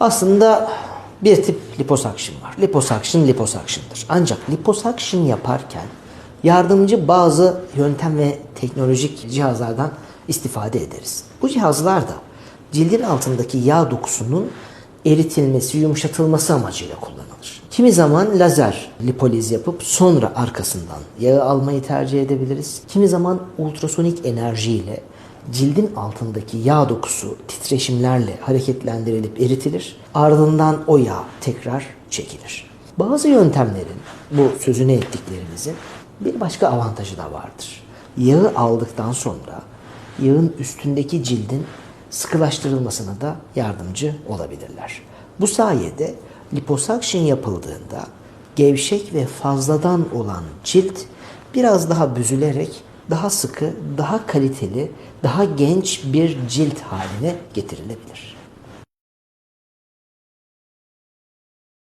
Aslında bir tip liposuction var. Liposuction liposuction'dır. Ancak liposuction yaparken yardımcı bazı yöntem ve teknolojik cihazlardan istifade ederiz. Bu cihazlar da cildin altındaki yağ dokusunun eritilmesi, yumuşatılması amacıyla kullanılır. Kimi zaman lazer lipoliz yapıp sonra arkasından yağı almayı tercih edebiliriz. Kimi zaman ultrasonik enerjiyle cildin altındaki yağ dokusu titreşimlerle hareketlendirilip eritilir. Ardından o yağ tekrar çekilir. Bazı yöntemlerin bu sözünü ettiklerimizin bir başka avantajı da vardır. Yağı aldıktan sonra yağın üstündeki cildin sıkılaştırılmasına da yardımcı olabilirler. Bu sayede liposuction yapıldığında gevşek ve fazladan olan cilt biraz daha büzülerek daha sıkı, daha kaliteli, daha genç bir cilt haline getirilebilir.